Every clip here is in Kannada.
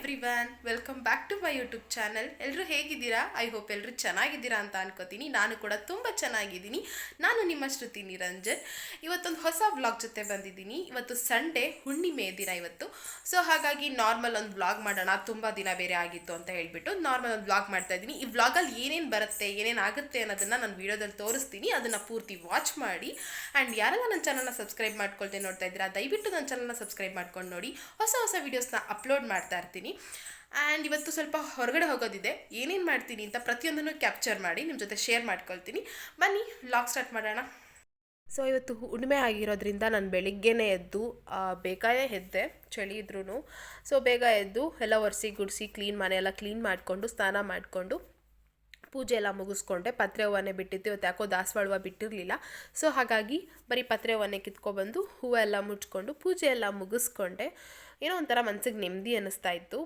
Everyone welcome back to my YouTube channel ಎಲ್ಲರೂ ಹೇಗಿದ್ದೀರಾ? ಐ ಹೋಪ್ ಎಲ್ಲರೂ ಚೆನ್ನಾಗಿದ್ದೀರಾ ಅಂತ ಅನ್ಕೋತೀನಿ. ನಾನು ಕೂಡ ತುಂಬ ಚೆನ್ನಾಗಿದ್ದೀನಿ. ನಾನು ನಿಮ್ಮ ಶ್ರುತಿ ನಿರಂಜನ್. ಇವತ್ತೊಂದು ಹೊಸ ವ್ಲಾಗ್ ಜೊತೆ ಬಂದಿದ್ದೀನಿ. ಇವತ್ತು ಸಂಡೇ ಹುಣ್ಣಿಮೆ ದಿನ ಇವತ್ತು. ಸೊ ಹಾಗಾಗಿ ನಾರ್ಮಲ್ ಒಂದು ವ್ಲಾಗ್ ಮಾಡೋಣ. ತುಂಬ ದಿನ ಬೇರೆ ಆಗಿತ್ತು ಅಂತ ಹೇಳ್ಬಿಟ್ಟು ನಾರ್ಮಲ್ ಒಂದು ವ್ಲಾಗ್ ಮಾಡ್ತಾ ಇದ್ದೀನಿ. ಈ ವ್ಲಾಗಲ್ಲಿ ಏನೇನು ಬರುತ್ತೆ, ಏನೇನು ಆಗುತ್ತೆ ಅನ್ನೋದನ್ನು ನಾನು ವೀಡಿಯೋದಲ್ಲಿ ತೋರಿಸ್ತೀನಿ. ಅದನ್ನು ಪೂರ್ತಿ ವಾಚ್ ಮಾಡಿ. ಆ್ಯಂಡ್ ಯಾರೆಲ್ಲ ನನ್ನ ಚಾನಲ್ನ ಸಬ್ಸ್ಕ್ರೈಬ್ ಮಾಡ್ಕೊಳ್ತೇನೆ ನೋಡ್ತಾ ಇದ್ದೀರಾ, ದಯವಿಟ್ಟು ನನ್ನ ಚಾನಲ್ನ ಸಬ್ಸ್ಕ್ರೈಬ್ ಮಾಡ್ಕೊಂಡು ನೋಡಿ. ಹೊಸ ಹೊಸ ವೀಡಿಯೋಸ್ನ ಅಪ್ಲೋಡ್ ಮಾಡ್ತಾ ಇರ್ತೀನಿ. ಆ್ಯಂಡ್ ಇವತ್ತು ಸ್ವಲ್ಪ ಹೊರಗಡೆ ಹೋಗೋದಿದೆ. ಏನೇನು ಮಾಡ್ತೀನಿ ಅಂತ ಪ್ರತಿಯೊಂದನ್ನು ಕ್ಯಾಪ್ಚರ್ ಮಾಡಿ ನಿಮ್ಮ ಜೊತೆ ಶೇರ್ ಮಾಡ್ಕೊಳ್ತೀನಿ. ಬನ್ನಿ ಲಾಕ್ ಸ್ಟಾರ್ಟ್ ಮಾಡೋಣ. ಸೊ ಇವತ್ತು ಹುಣ್ಣಿಮೆ ಆಗಿರೋದ್ರಿಂದ ನಾನು ಬೆಳಿಗ್ಗೆನೇ ಎದ್ದು ಬೇಗನೆ ಎದ್ದೆ, ಚಳಿ ಇದ್ರೂ ಸೊ ಬೇಗ ಎದ್ದು ಎಲ್ಲ ಒರೆಸಿ ಗುಡಿಸಿ ಕ್ಲೀನ್ ಮನೆಯೆಲ್ಲ ಕ್ಲೀನ್ ಮಾಡಿಕೊಂಡು, ಸ್ನಾನ ಮಾಡಿಕೊಂಡು, ಪೂಜೆ ಎಲ್ಲ ಮುಗಿಸ್ಕೊಂಡೆ. ಪತ್ರೆ ಹೂವನ್ನೇ ಬಿಟ್ಟಿತ್ತು. ಇವತ್ತು ಯಾಕೋ ದಾಸವಾಳ ಬಿಟ್ಟಿರಲಿಲ್ಲ. ಸೊ ಹಾಗಾಗಿ ಬರೀ ಪತ್ರೆ ಹೂವನ್ನೇ ಕಿತ್ಕೊಬಂದು ಹೂವೆಲ್ಲ ಮುಚ್ಕೊಂಡು ಪೂಜೆ ಎಲ್ಲ ಮುಗಿಸ್ಕೊಂಡೆ. ಏನೋ ಒಂಥರ ಮನಸ್ಸಿಗೆ ನೆಮ್ಮದಿ ಅನ್ನಿಸ್ತಾ ಇತ್ತು.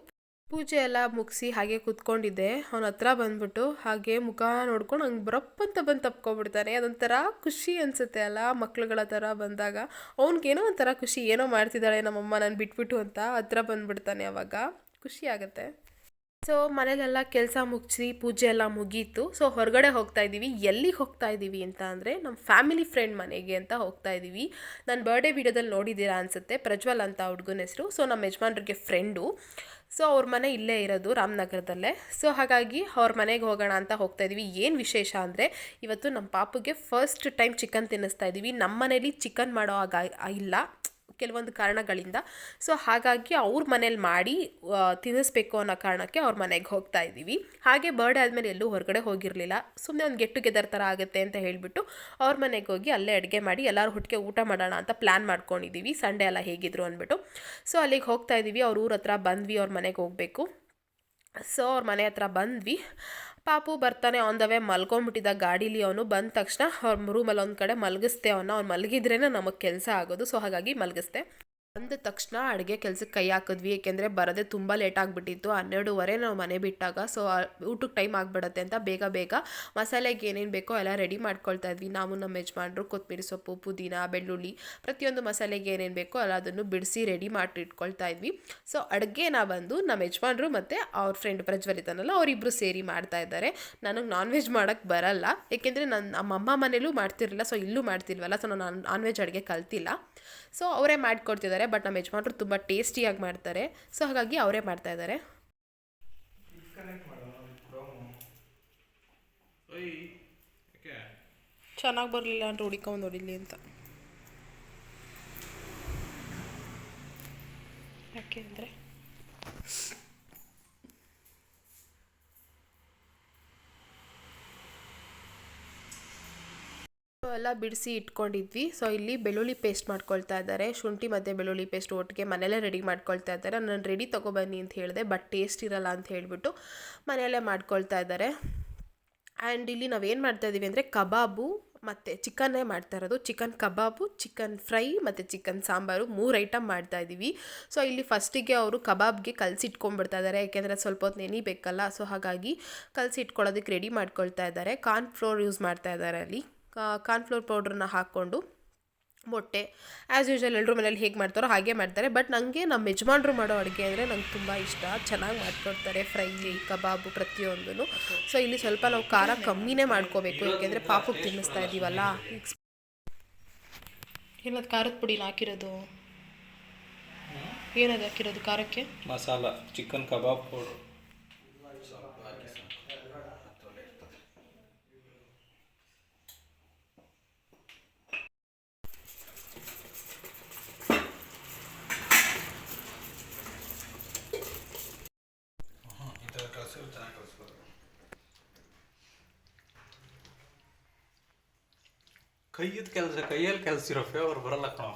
ಪೂಜೆ ಎಲ್ಲ ಮುಗಿಸಿ ಹಾಗೆ ಕೂತ್ಕೊಂಡಿದ್ದೆ. ಅವನ ಹತ್ರ ಬಂದ್ಬಿಟ್ಟು ಹಾಗೆ ಮುಖ ನೋಡ್ಕೊಂಡು ಹಂಗೆ ಬರಪ್ಪಂತ ಬಂದು ತಪ್ಕೊಬಿಡ್ತಾನೆ. ಅದೊಂಥರ ಖುಷಿ ಅನಿಸುತ್ತೆ ಅಲ್ಲ ಮಕ್ಳುಗಳ ಥರ ಬಂದಾಗ. ಅವ್ನಿಗೇನೋ ಒಂಥರ ಖುಷಿ ಏನೋ ಮಾಡ್ತಿದ್ದಾಳೆ ನಮ್ಮಮ್ಮ ನಾನು ಬಿಟ್ಬಿಟ್ಟು ಅಂತ ಹತ್ರ ಬಂದ್ಬಿಡ್ತಾನೆ ಅವಾಗ. ಖುಷಿ ಆಗುತ್ತೆ. ಸೊ ಮನೇಲೆಲ್ಲ ಕೆಲಸ ಮುಗಿಸಿ ಪೂಜೆ ಎಲ್ಲ ಮುಗೀತು. ಸೊ ಹೊರಗಡೆ ಹೋಗ್ತಾ ಇದ್ದೀವಿ. ಎಲ್ಲಿಗೆ ಹೋಗ್ತಾ ಇದ್ದೀವಿ ಅಂತ ಅಂದರೆ ನಮ್ಮ ಫ್ಯಾಮಿಲಿ ಫ್ರೆಂಡ್ ಮನೆಗೆ ಅಂತ ಹೋಗ್ತಾ ಇದ್ದೀವಿ. ನಾನು ಬರ್ಡೇ ವಿಡಿಯೋದಲ್ಲಿ ನೋಡಿದ್ದೀರಾ ಅನಿಸುತ್ತೆ. ಪ್ರಜ್ವಲ್ ಅಂತ ಹುಡುಗನ ಹೆಸರು. ಸೊ ನಮ್ಮ ಯಜಮಾನ್ರಿಗೆ ಫ್ರೆಂಡು. ಸೊ ಅವ್ರ ಮನೆ ಇಲ್ಲೇ ಇರೋದು ರಾಮನಗರದಲ್ಲೇ. ಸೊ ಹಾಗಾಗಿ ಅವ್ರ ಮನೆಗೆ ಹೋಗೋಣ ಅಂತ ಹೋಗ್ತಾ ಇದ್ದೀವಿ. ಏನು ವಿಶೇಷ ಅಂದರೆ ಇವತ್ತು ನಮ್ಮ ಪಾಪುಗೆ ಫಸ್ಟ್ ಟೈಮ್ ಚಿಕನ್ ತಿನ್ನಿಸ್ತಾ ಇದ್ದೀವಿ. ನಮ್ಮ ಮನೇಲಿ ಚಿಕನ್ ಮಾಡೋ ಆಗ ಇಲ್ಲ. ಕೆಲವೊಂದು ಕಾರಣಗಳಿಂದ. ಸೊ ಹಾಗಾಗಿ ಅವ್ರ ಮನೇಲಿ ಮಾಡಿ ತಿನ್ನಿಸ್ಬೇಕು ಅನ್ನೋ ಕಾರಣಕ್ಕೆ ಅವ್ರ ಮನೆಗೆ ಹೋಗ್ತಾ ಇದ್ದೀವಿ. ಹಾಗೆ ಬರ್ಡೇ ಆದಮೇಲೆ ಎಲ್ಲೂ ಹೊರಗಡೆ ಹೋಗಿರಲಿಲ್ಲ. ಸುಮ್ಮನೆ ಒಂದು ಗೆಟ್ ಟುಗೆದರ್ ಥರ ಆಗುತ್ತೆ ಅಂತ ಹೇಳಿಬಿಟ್ಟು ಅವ್ರ ಮನೆಗೆ ಹೋಗಿ ಅಲ್ಲೇ ಅಡುಗೆ ಮಾಡಿ, ಎಲ್ಲರೂ ಹುಟ್ಟಿಗೆ ಊಟ ಮಾಡೋಣ ಅಂತ ಪ್ಲ್ಯಾನ್ ಮಾಡ್ಕೊಂಡಿದ್ದೀವಿ. ಸಂಡೇ ಎಲ್ಲ ಹೇಗಿದ್ರು ಅಂದ್ಬಿಟ್ಟು. ಸೊ ಅಲ್ಲಿಗೆ ಹೋಗ್ತಾ ಇದ್ದೀವಿ. ಅವ್ರ ಊರ ಹತ್ರ ಬಂದ್ವಿ, ಅವ್ರ ಮನೆಗೆ ಹೋಗಬೇಕು. ಸೊ ಅವ್ರ ಮನೆ ಹತ್ರ ಬಂದ್ವಿ. ಪಾಪು ಬರ್ತಾನೆ ಆನ್ ದ ವೇ ಮಲ್ಕೊಂಡ್ಬಿಟ್ಟಿದ್ದ ಗಾಡೀಲಿ ಅವನು ಬಂದ ತಕ್ಷಣ ಅವ್ರ ರೂಮಲ್ಲಿ ಒಂದು ಕಡೆ ಮಲಗಿಸ್ತೆ ಅವನ್ನ ಅವ್ನು ಮಲಗಿದ್ರೇ ನಮಗೆ ಕೆಲಸ ಆಗೋದು. ಸೊ ಹಾಗಾಗಿ ಮಲಗಿಸ್ದೆ ಬಂದ ತಕ್ಷಣ ಅಡುಗೆ ಕೆಲಸಕ್ಕೆ ಕೈ ಹಾಕಿದ್ವಿ, ಏಕೆಂದರೆ ಬರೋದೇ ತುಂಬ ಲೇಟ್ ಆಗಿಬಿಟ್ಟಿತ್ತು. ಹನ್ನೆರಡುವರೆ ನಾವು ಮನೆ ಬಿಟ್ಟಾಗ ಸೊ ಊಟಕ್ಕೆ ಟೈಮ್ ಆಗಿಬಿಡತ್ತೆ ಅಂತ ಬೇಗ ಬೇಗ ಮಸಾಲೆಗೆ ಏನೇನು ಬೇಕೋ ಎಲ್ಲ ರೆಡಿ ಮಾಡ್ಕೊಳ್ತಾ ಇದ್ವಿ. ನಾವು ನಮ್ಮ ಯಜಮಾನ್ರು ಕೊತ್ತಂಬರಿ ಸೊಪ್ಪು, ಪುದೀನ, ಬೆಳ್ಳುಳ್ಳಿ, ಪ್ರತಿಯೊಂದು ಮಸಾಲೆಗೆ ಏನೇನು ಬೇಕೋ ಎಲ್ಲ ಅದನ್ನು ಬಿಡಿಸಿ ರೆಡಿ ಮಾಡಿ ಇಟ್ಕೊಳ್ತಾ ಇದ್ವಿ. ಸೊ ಅಡುಗೆನ ಬಂದು ನಮ್ಮ ಯಜಮಾನ್ರು ಮತ್ತು ಅವ್ರ ಫ್ರೆಂಡ್ ಪ್ರಜ್ವಲಿತನಲ್ಲ ಅವರಿಬ್ಬರು ಸೇರಿ ಮಾಡ್ತಾ ಇದ್ದಾರೆ. ನನಗೆ ನಾನ್ ವೆಜ್ ಮಾಡೋಕ್ಕೆ ಬರಲ್ಲ, ಏಕೆಂದರೆ ನನ್ನ ನಮ್ಮಮ್ಮ ಮನೇಲೂ ಮಾಡ್ತಿರಲಿಲ್ಲ ಸೊ ಇಲ್ಲೂ ಮಾಡ್ತಿಲ್ವಲ್ಲ ಸೊ ನಾನು ನಾನ್ ವೆಜ್ ಅಡುಗೆ ಕಲ್ತಿಲ್ಲ. ಸೊ ಅವರೇ ಮಾಡಿಕೊಡ್ತಿದ್ದಾರೆ. ಬಟ್ ನಮ್ಮ ಯಜಮಾನ್ರು ತುಂಬ ಟೇಸ್ಟಿಯಾಗಿ ಮಾಡ್ತಾರೆ. ಸೊ ಹಾಗಾಗಿ ಅವರೇ ಮಾಡ್ತಾ ಇದ್ದಾರೆ. ಚೆನ್ನಾಗಿ ಬರಲಿಲ್ಲ ಅಂತ ಹುಡಿಕೊಂಡು ಹೊಡಿಲಿ ಅಂತ. ಯಾಕೆ ಅಂದರೆ? ಎಲ್ಲ ಬಿಡಿಸಿ ಇಟ್ಕೊಂಡಿದ್ವಿ. ಸೊ ಇಲ್ಲಿ ಬೆಳ್ಳುಳ್ಳಿ ಪೇಸ್ಟ್ ಮಾಡ್ಕೊಳ್ತಾ ಇದ್ದಾರೆ. ಶುಂಠಿ ಮತ್ತು ಬೆಳ್ಳುಳ್ಳಿ ಪೇಸ್ಟ್ ಒಟ್ಟಿಗೆ ಮನೆಯಲ್ಲೇ ರೆಡಿ ಮಾಡ್ಕೊಳ್ತಾ ಇದ್ದಾರೆ. ನಾನು ರೆಡಿ ತೊಗೊಬನ್ನಿ ಅಂತ ಹೇಳಿದೆ ಬಟ್ ಟೇಸ್ಟ್ ಇರಲ್ಲ ಅಂತ ಹೇಳಿಬಿಟ್ಟು ಮನೆಯಲ್ಲೇ ಮಾಡ್ಕೊಳ್ತಾ ಇದ್ದಾರೆ. ಆ್ಯಂಡ್ ಇಲ್ಲಿ ನಾವೇನು ಮಾಡ್ತಾ ಇದ್ದೀವಿ ಅಂದರೆ ಕಬಾಬು ಮತ್ತು ಚಿಕನ್ನೇ ಮಾಡ್ತಾ ಇರೋದು. ಚಿಕನ್ ಕಬಾಬು, ಚಿಕನ್ ಫ್ರೈ ಮತ್ತು ಚಿಕನ್ ಸಾಂಬಾರು ಮೂರು ಐಟಮ್ ಮಾಡ್ತಾ ಇದ್ದೀವಿ ಸೊ ಇಲ್ಲಿ ಫಸ್ಟಿಗೆ ಅವರು ಕಬಾಬ್ಗೆ ಕಲಸಿಟ್ಕೊಂಡ್ಬಿಡ್ತಾ ಇದ್ದಾರೆ. ಯಾಕೆಂದರೆ ಸ್ವಲ್ಪ ಹೊತ್ತು ನೆನಿಬೇಕಲ್ಲ ಸೊ ಹಾಗಾಗಿ ಕಲಸಿ ಇಟ್ಕೊಳ್ಳೋದಕ್ಕೆ ರೆಡಿ ಮಾಡ್ಕೊಳ್ತಾ ಇದ್ದಾರೆ. ಕಾರ್ನ್ ಫ್ಲೋರ್ ಯೂಸ್ ಮಾಡ್ತಾ ಇದ್ದಾರೆ ಅಲ್ಲಿ. ಕಾರ್ನ್ಫ್ಲೋರ್ ಪೌಡ್ರನ್ನ ಹಾಕ್ಕೊಂಡು ಮೊಟ್ಟೆ ಆ್ಯಸ್ ಯೂಶಲ್ ಎಲ್ಲರೂ ಮನೇಲಿ ಹೇಗೆ ಮಾಡ್ತಾರೋ ಹಾಗೆ ಮಾಡ್ತಾರೆ. ಬಟ್ ನನಗೆ ನಮ್ಮ ಯಜಮಾನ್ರು ಮಾಡೋ ಅಡುಗೆ ಅಂದರೆ ನಂಗೆ ತುಂಬ ಇಷ್ಟ. ಚೆನ್ನಾಗಿ ಮಾಡ್ಕೊಡ್ತಾರೆ ಫ್ರೈ ಕಬಾಬು ಪ್ರತಿಯೊಂದೂ ಸೊ ಇಲ್ಲಿ ಸ್ವಲ್ಪ ನಾವು ಖಾರ ಕಮ್ಮಿನೇ ಮಾಡ್ಕೋಬೇಕು. ಯಾಕೆಂದರೆ ಪಾಪಕ್ಕೆ ತಿನ್ನಿಸ್ತಾ ಇದ್ದೀವಲ್ಲ ಏನದು ಖಾರದ ಪುಡಿನ ಹಾಕಿರೋದು. ಏನದು ಹಾಕಿರೋದು ಖಾರಕ್ಕೆ? ಮಸಾಲ ಚಿಕನ್ ಕಬಾಬ್ ಪೌಡ್ರ್ ಕೈಯದ ಕೆಲಸ ಕೈಯಲ್ಲಿ ಕೆಲಸ ಇರೋ ಫೇವರ್ ಬರಲ್ಲ ಕಣ.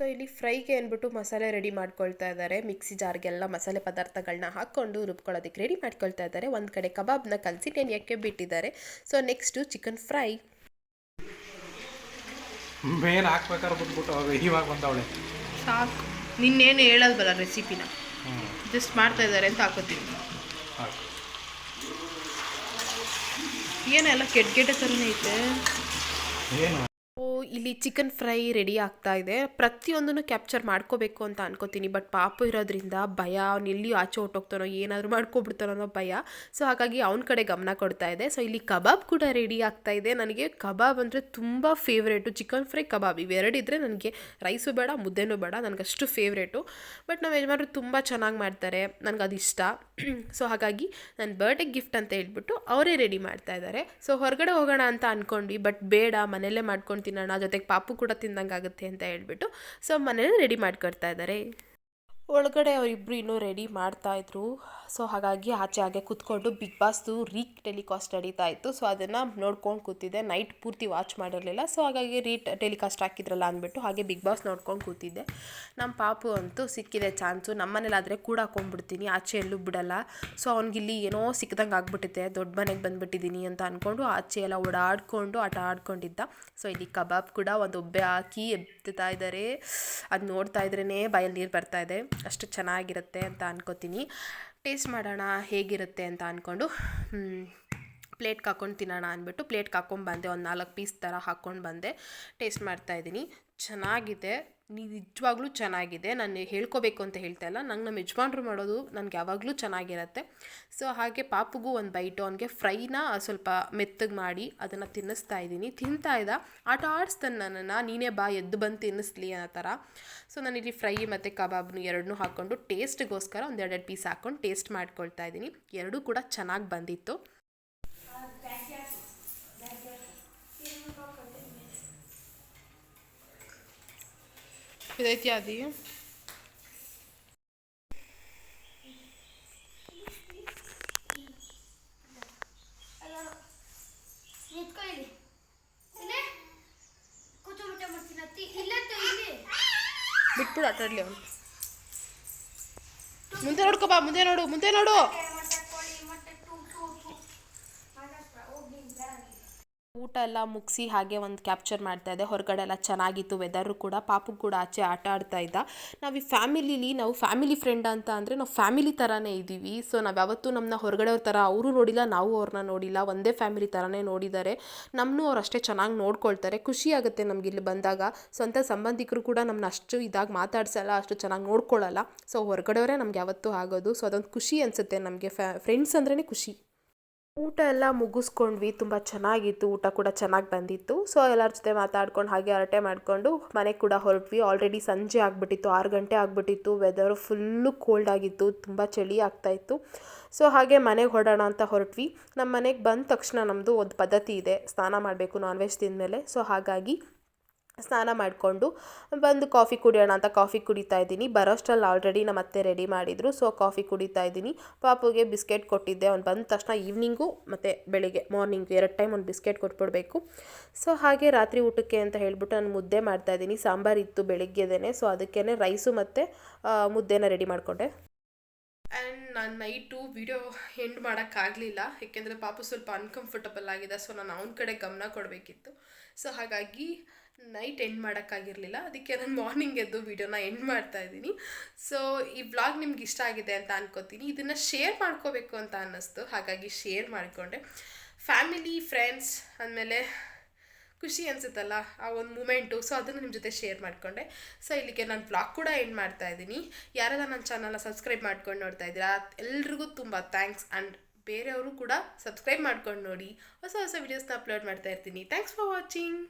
ಸೊ ಇಲ್ಲಿ ಫ್ರೈಗೆ ಅಂದ್ಬಿಟ್ಟು ಮಸಾಲೆ ರೆಡಿ ಮಾಡ್ಕೊಳ್ತಾ ಇದ್ದಾರೆ. ಮಿಕ್ಸಿ ಜಾರ್ಗೆಲ್ಲ ಮಸಾಲೆ ಪದಾರ್ಥಗಳನ್ನ ಹಾಕ್ಕೊಂಡು ರುಬ್ಕೊಳ್ಳೋದಕ್ಕೆ ರೆಡಿ ಮಾಡ್ಕೊಳ್ತಾ ಇದ್ದಾರೆ. ಒಂದು ಕಡೆ ಕಬಾಬ್ನ ಕಲಸಿ ನೆನೆಯೋಕ್ಕೆ ಬಿಟ್ಟಿದ್ದಾರೆ. ಸೊ ನೆಕ್ಸ್ಟು ಚಿಕನ್ ಫ್ರೈ ಮೇನ್ ಹಾಕ್ಬೇಕಾದ್ರೆ ಬಿಟ್ಬಿಟ್ಟು ಅವಾಗ ಇವಾಗ ಬಂದವಳೆ. ಸಾಕು. ನಿನ್ನೇನು ಹೇಳಲ್ವಲ್ಲ ರೆಸಿಪಿನ ಜಸ್ಟ್ ಮಾಡ್ತಾ ಇದ್ದಾರೆ ಅಂತ ಹಾಕೋತೀನಿ ಹಾಕಿ. ಏನೆಲ್ಲ ಕೆಟ್ಟ ಕೆಟ್ಟ ಥರನೇ ಐತೆ? ಏನು? ಇಲ್ಲಿ ಚಿಕನ್ ಫ್ರೈ ರೆಡಿ ಆಗ್ತಾ ಇದೆ. ಪ್ರತಿಯೊಂದನ್ನು ಕ್ಯಾಪ್ಚರ್ ಮಾಡ್ಕೋಬೇಕು ಅಂತ ಅನ್ಕೋತೀನಿ. ಬಟ್ ಪಾಪು ಇರೋದ್ರಿಂದ ಭಯ, ಅವ್ನು ಎಲ್ಲಿ ಆಚೆ ಹೊಟ್ಟೋಗ್ತಾನೋ ಏನಾದರೂ ಮಾಡ್ಕೊಬಿಡ್ತಾನೋ ಅನ್ನೋ ಭಯ. ಸೊ ಹಾಗಾಗಿ ಅವನ ಕಡೆ ಗಮನ ಕೊಡ್ತಾ ಇದೆ. ಸೊ ಇಲ್ಲಿ ಕಬಾಬ್ ಕೂಡ ರೆಡಿ ಆಗ್ತಾ ಇದೆ. ನನಗೆ ಕಬಾಬ್ ಅಂದರೆ ತುಂಬ ಫೇವ್ರೇಟು ಚಿಕನ್ ಫ್ರೈ ಕಬಾಬ್ ಇವೆರಡಿದ್ರೆ ನನಗೆ ರೈಸು ಬೇಡ, ಮುದ್ದೆನೂ ಬೇಡ. ನನಗೆ ಅಷ್ಟು ಫೇವ್ರೇಟು ಬಟ್ ನಮ್ಮ ಯಜಮಾನರು ತುಂಬ ಚೆನ್ನಾಗಿ ಮಾಡ್ತಾರೆ. ನನಗೆ ಅದು ಇಷ್ಟ. ಸೊ ಹಾಗಾಗಿ ನನ್ನ ಬರ್ಡೇ ಗಿಫ್ಟ್ ಅಂತ ಹೇಳ್ಬಿಟ್ಟು ಅವರೇ ರೆಡಿ ಮಾಡ್ತಾ ಇದ್ದಾರೆ ಸೊ ಹೊರಗಡೆ ಹೋಗೋಣ ಅಂತ ಅಂದ್ಕೊಂಡ್ವಿ ಬಟ್ ಬೇಡ, ಮನೆಯಲ್ಲೇ ಮಾಡ್ಕೊಂಡು ತಿನ್ನೋಣ ಜೊತೆಗೆ ಪಾಪು ಕೂಡ ತಿಂದಂಗೆ ಆಗುತ್ತೆ ಅಂತ ಹೇಳ್ಬಿಟ್ಟು ಸೊ ಮನೇಲಿ ರೆಡಿ ಮಾಡ್ಕೊಡ್ತಾ ಇದ್ದಾರೆ ಒಳಗಡೆ ಅವರಿಬ್ಬರು ಇನ್ನೂ ರೆಡಿ ಮಾಡ್ತಾಯಿದ್ರು ಸೊ ಹಾಗಾಗಿ ಆಚೆ ಹಾಗೆ ಕೂತ್ಕೊಂಡು ಬಿಗ್ ಬಾಸ್ದು ರೀ ಟೆಲಿಕಾಸ್ಟ್ ನಡೀತಾ ಇತ್ತು. ಸೊ ಅದನ್ನು ನೋಡ್ಕೊಂಡು ಕೂತಿದ್ದೆ. ನೈಟ್ ಪೂರ್ತಿ ವಾಚ್ ಮಾಡಿರಲಿಲ್ಲ. ಸೊ ಹಾಗಾಗಿ ರೀ ಟೆಲಿಕಾಸ್ಟ್ ಹಾಕಿದ್ರಲ್ಲ ಅಂದ್ಬಿಟ್ಟು ಹಾಗೆ ಬಿಗ್ ಬಾಸ್ ನೋಡ್ಕೊಂಡು ಕೂತಿದ್ದೆ. ನಮ್ಮ ಪಾಪು ಅಂತೂ ಸಿಕ್ಕಿದೆ ಚಾನ್ಸು. ನಮ್ಮನೇಲಾದರೆ ಕೂಡ ಹಾಕೊಂಡ್ಬಿಡ್ತೀನಿ. ಆಚೆ ಎಲ್ಲೂ ಬಿಡಲ್ಲ. ಸೊ ಅವ್ನಿಗಿಲ್ಲಿ ಏನೋ ಸಿಕ್ಕದಂಗೆ ಆಗ್ಬಿಟ್ಟಿದೆ ದೊಡ್ಡ ಮನೆಗೆ ಬಂದುಬಿಟ್ಟಿದ್ದೀನಿ ಅಂತ ಅಂದ್ಕೊಂಡು ಆಚೆ ಎಲ್ಲ ಓಡಾಡ್ಕೊಂಡು, ಆಟ ಆಡ್ಕೊಂಡಿದ್ದ. ಸೊ ಇಲ್ಲಿ ಕಬಾಬ್ ಕೂಡ ಒಂದು ಒಬ್ಬೆ ಹಾಕಿ ಎಬ್ತಾ ಇದ್ದಾರೆ ಅದು ನೋಡ್ತಾ ಇದ್ರೇ ಬಾಯಲ್ಲಿ ನೀರು ಬರ್ತಾ ಇದೆ. ಅಷ್ಟು ಚೆನ್ನಾಗಿರುತ್ತೆ ಅಂತ ಅನ್ಕೋತೀನಿ. ಟೇಸ್ಟ್ ಮಾಡೋಣ, ಹೇಗಿರುತ್ತೆ ಅಂತ ಅಂದ್ಕೊಂಡು ಪ್ಲೇಟ್ ಹಾಕ್ಕೊಂಡು ತಿನ್ನೋಣ ಅಂದ್ಬಿಟ್ಟು ಪ್ಲೇಟ್ ಹಾಕ್ಕೊಂಡು ಬಂದೆ ಒಂದು ನಾಲ್ಕು ಪೀಸ್ ಥರ ಹಾಕ್ಕೊಂಡು ಬಂದೆ ಟೇಸ್ಟ್ ಮಾಡ್ತಾಯಿದ್ದೀನಿ ಚೆನ್ನಾಗಿದೆ. ನಿಜವಾಗ್ಲೂ ಚೆನ್ನಾಗಿದೆ. ನಾನು ಹೇಳ್ಕೋಬೇಕು ಅಂತ ಹೇಳ್ತಾ ಇಲ್ಲ. ನಂಗೆ ನಮ್ಮ ಯಜಮಾನ್ರು ಮಾಡೋದು ನನಗೆ ಯಾವಾಗಲೂ ಚೆನ್ನಾಗಿರತ್ತೆ. ಸೊ ಹಾಗೆ ಪಾಪುಗೂ ಒಂದು ಬೈಟು ಅವನಿಗೆ ಫ್ರೈನ ಸ್ವಲ್ಪ ಮೆತ್ತಗೆ ಮಾಡಿ ಅದನ್ನು ತಿನ್ನಿಸ್ತಾ ಇದ್ದೀನಿ. ತಿಂತಾ ಇದ್ದ, ಆಟ ಆಡಿಸ್ತಾನೆ ನನ್ನನ್ನು. ನೀನೇ ಬಾ, ಎದ್ದು ಬಂದು ತಿನ್ನಿಸ್ಲಿ ಅನ್ನೋ ಥರ ಸೊ ನಾನಿಲ್ಲಿ ಫ್ರೈ ಮತ್ತು ಕಬಾಬ್ನು ಎರಡನ್ನೂ ಹಾಕ್ಕೊಂಡು ಟೇಸ್ಟ್ಗೋಸ್ಕರ ಒಂದು ಎರಡೆರಡು ಪೀಸ್ ಹಾಕ್ಕೊಂಡು ಟೇಸ್ಟ್ ಮಾಡ್ಕೊಳ್ತಾ ಇದ್ದೀನಿ. ಎರಡೂ ಕೂಡ ಚೆನ್ನಾಗಿ ಬಂದಿತ್ತು ಇದೈತಿ ಅದಿ ನಿಂತ್ಕೊ ಇಲ್ಲಿ ಇಲ್ಲೇ ಕೂತು ಊಟ ಮಾಡ್ತೀನಿ ಅತ್ತಿ ಇಲ್ಲೇ ತ ಇಲ್ಲಿ ಬಿಟ್ಬಿಡು ಆಟ ಆಡಲಿ ಅವನು ಮುಂದೆ ನೋಡ್ಕೊ ಬಾ ಮುಂದೆ ನೋಡು ಮುಂದೆ ನೋಡು ಮೊಟ್ಟೆ ಕೋಳಿ ಮೊಟ್ಟೆ ಟೂ ಟೂ ಟೂ ಹೋಗಿ ಊಟ ಎಲ್ಲ ಮುಗಿಸಿ ಹಾಗೆ ಒಂದು ಕ್ಯಾಪ್ಚರ್ ಮಾಡ್ತಾ ಇದ್ದೆ ಹೊರಗಡೆ ಎಲ್ಲ ಚೆನ್ನಾಗಿತ್ತು ವೆದರು ಕೂಡ. ಪಾಪು ಕೂಡ ಆಚೆ ಆಟ ಆಡ್ತಾ ಇದ್ದ. ನಾವು ಈ ಫ್ಯಾಮಿಲಿಲಿ ನಾವು ಫ್ಯಾಮಿಲಿ ಫ್ರೆಂಡ್ ಅಂತ ಅಂದರೆ ನಾವು ಫ್ಯಾಮಿಲಿ ಥರನೇ ಇದ್ದೀವಿ. ಸೊ ನಾವು ಯಾವತ್ತೂ ನಮ್ಮನ್ನ ಹೊರಗಡೆಯವ್ರ ಥರ ಅವರು ನೋಡಿಲ್ಲ, ನಾವು ಅವ್ರನ್ನ ನೋಡಿಲ್ಲ. ಒಂದೇ ಫ್ಯಾಮಿಲಿ ಥರನೇ ನೋಡಿದ್ದಾರೆ. ನಮ್ಮನ್ನೂ ಅವ್ರು ಅಷ್ಟೇ ಚೆನ್ನಾಗಿ ನೋಡ್ಕೊಳ್ತಾರೆ. ಖುಷಿ ಆಗುತ್ತೆ ನಮ್ಗೆ ಇಲ್ಲಿ ಬಂದಾಗ. ಸ್ವಂತ ಸಂಬಂಧಿಕರು ಕೂಡ ನಮ್ಮನ್ನ ಅಷ್ಟು ಇದಾಗಿ ಮಾತಾಡ್ಸಲ್ಲ, ಅಷ್ಟು ಚೆನ್ನಾಗಿ ನೋಡ್ಕೊಳ್ಳಲ್ಲ ಸೊ ಹೊರಗಡೆಯವರೇ ನಮ್ಗೆ ಯಾವತ್ತೂ ಆಗೋದು. ಸೊ ಅದೊಂದು ಖುಷಿ ಅನಿಸುತ್ತೆ ನಮಗೆ. ಫ್ಯಾ ಫ್ರೆಂಡ್ಸ್ ಅಂದ್ರೇ ಖುಷಿ. ಊಟ ಎಲ್ಲ ಮುಗಿಸ್ಕೊಂಡ್ವಿ, ತುಂಬ ಚೆನ್ನಾಗಿತ್ತು, ಊಟ ಕೂಡ ಚೆನ್ನಾಗಿ ಬಂದಿತ್ತು. ಸೊ ಎಲ್ಲರ ಜೊತೆ ಮಾತಾಡ್ಕೊಂಡು ಹಾಗೆ ಹರಟೆ ಮಾಡಿಕೊಂಡು ಮನೆಗೆ ಕೂಡ ಹೊರಟ್ವಿ. ಆಲ್ರೆಡಿ ಸಂಜೆ ಆಗಿಬಿಟ್ಟಿತ್ತು, ಆರು ಗಂಟೆ ಆಗಿಬಿಟ್ಟಿತ್ತು. ವೆದರು ಫುಲ್ಲು ಕೋಲ್ಡ್ ಆಗಿತ್ತು, ತುಂಬ ಚಳಿ ಆಗ್ತಾಯಿತ್ತು ಸೊ ಹಾಗೆ ಮನೆಗೆ ಹೊರಡೋಣ ಅಂತ ಹೊರಟ್ವಿ. ನಮ್ಮ ಮನೆಗೆ ಬಂದ ತಕ್ಷಣ ನಮ್ಮದು ಒಂದು ಪದ್ಧತಿ ಇದೆ, ಸ್ನಾನ ಮಾಡಬೇಕು ನಾನ್ ವೆಜ್ ತಿಂದಮೇಲೆ. ಸೊ ಹಾಗಾಗಿ ಸ್ನಾನ ಮಾಡಿಕೊಂಡು ಬಂದು ಕಾಫಿ ಕುಡಿಯೋಣ ಅಂತ ಕಾಫಿ ಕುಡಿತಾ ಇದ್ದೀನಿ. ಬರೋಷ್ಟರಲ್ಲಿ ಆಲ್ರೆಡಿ ನಮ್ಮ ಅತ್ತೆ ರೆಡಿ ಮಾಡಿದರು. ಸೊ ಕಾಫಿ ಕುಡಿತಾ ಇದ್ದೀನಿ. ಪಾಪುಗೆ ಬಿಸ್ಕೆಟ್ ಕೊಟ್ಟಿದ್ದೆ. ಅವ್ನು ಬಂದ ತಕ್ಷಣ ಈವ್ನಿಂಗು ಮತ್ತು ಬೆಳಿಗ್ಗೆ ಮಾರ್ನಿಂಗ್ ಎರಡು ಟೈಮ್ ಒಂದು ಬಿಸ್ಕೆಟ್ ಕೊಟ್ಬಿಡಬೇಕು. ಸೊ ಹಾಗೆ ರಾತ್ರಿ ಊಟಕ್ಕೆ ಅಂತ ಹೇಳಿಬಿಟ್ಟು ನಾನು ಮುದ್ದೆ ಮಾಡ್ತಾ ಇದ್ದೀನಿ. ಸಾಂಬಾರು ಇತ್ತು ಬೆಳಿಗ್ಗೆದೇ ಸೊ ಅದಕ್ಕೇ ರೈಸು ಮತ್ತು ಮುದ್ದೆನ ರೆಡಿ ಮಾಡಿಕೊಂಡೆ. ಆ್ಯಂಡ್ ನಾನು ನೈಟು ವಿಡಿಯೋ ಎಂಡ್ ಮಾಡೋಕ್ಕಾಗಲಿಲ್ಲ ಏಕೆಂದರೆ ಪಾಪು ಸ್ವಲ್ಪ ಅನ್ಕಂಫರ್ಟಬಲ್ ಆಗಿದೆ. ಸೊ ನಾನು ಅವನ ಕಡೆ ಗಮನ ಕೊಡಬೇಕಿತ್ತು. ಸೊ ಹಾಗಾಗಿ ನೈಟ್ ಎಂಡ್ ಮಾಡೋಕ್ಕಾಗಿರಲಿಲ್ಲ ಅದಕ್ಕೆ ನಾನು ಮಾರ್ನಿಂಗ್ ಎದ್ದು ವಿಡಿಯೋನ ಎಂಡ್ ಮಾಡ್ತಾ ಇದ್ದೀನಿ. ಸೊ ಈ ವ್ಲಾಗ್ ನಿಮ್ಗೆ ಇಷ್ಟ ಆಗಿದೆ ಅಂತ ಅನ್ಕೋತೀನಿ. ಇದನ್ನು ಶೇರ್ ಮಾಡ್ಕೋಬೇಕು ಅಂತ ಅನ್ನಿಸ್ತು. ಹಾಗಾಗಿ ಶೇರ್ ಮಾಡಿಕೊಂಡೆ. ಫ್ಯಾಮಿಲಿ ಫ್ರೆಂಡ್ಸ್ ಆದಮೇಲೆ ಖುಷಿ ಅನಿಸುತ್ತಲ್ಲ ಆ ಒಂದು ಮೂಮೆಂಟು ಸೊ ಅದನ್ನು ನಿಮ್ಮ ಜೊತೆ ಶೇರ್ ಮಾಡಿಕೊಂಡೆ. ಸೊ ಇಲ್ಲಿಗೆ ನಾನು ಬ್ಲಾಗ್ ಕೂಡ ಎಂಡ್ ಮಾಡ್ತಾ ಇದ್ದೀನಿ. ಯಾರೆಲ್ಲ ನನ್ನ ಚಾನಲ್ನ ಸಬ್ಸ್ಕ್ರೈಬ್ ಮಾಡ್ಕೊಂಡು ನೋಡ್ತಾ ಇದ್ದೀರಾ, ಎಲ್ರಿಗೂ ತುಂಬ ಥ್ಯಾಂಕ್ಸ್ ಆ್ಯಂಡ್ ಬೇರೆಯವರು ಕೂಡ ಸಬ್ಸ್ಕ್ರೈಬ್ ಮಾಡ್ಕೊಂಡು ನೋಡಿ. ಹೊಸ ಹೊಸ ವೀಡಿಯೋಸ್ನ ಅಪ್ಲೋಡ್ ಮಾಡ್ತಾ ಇರ್ತೀನಿ. Thanks for watching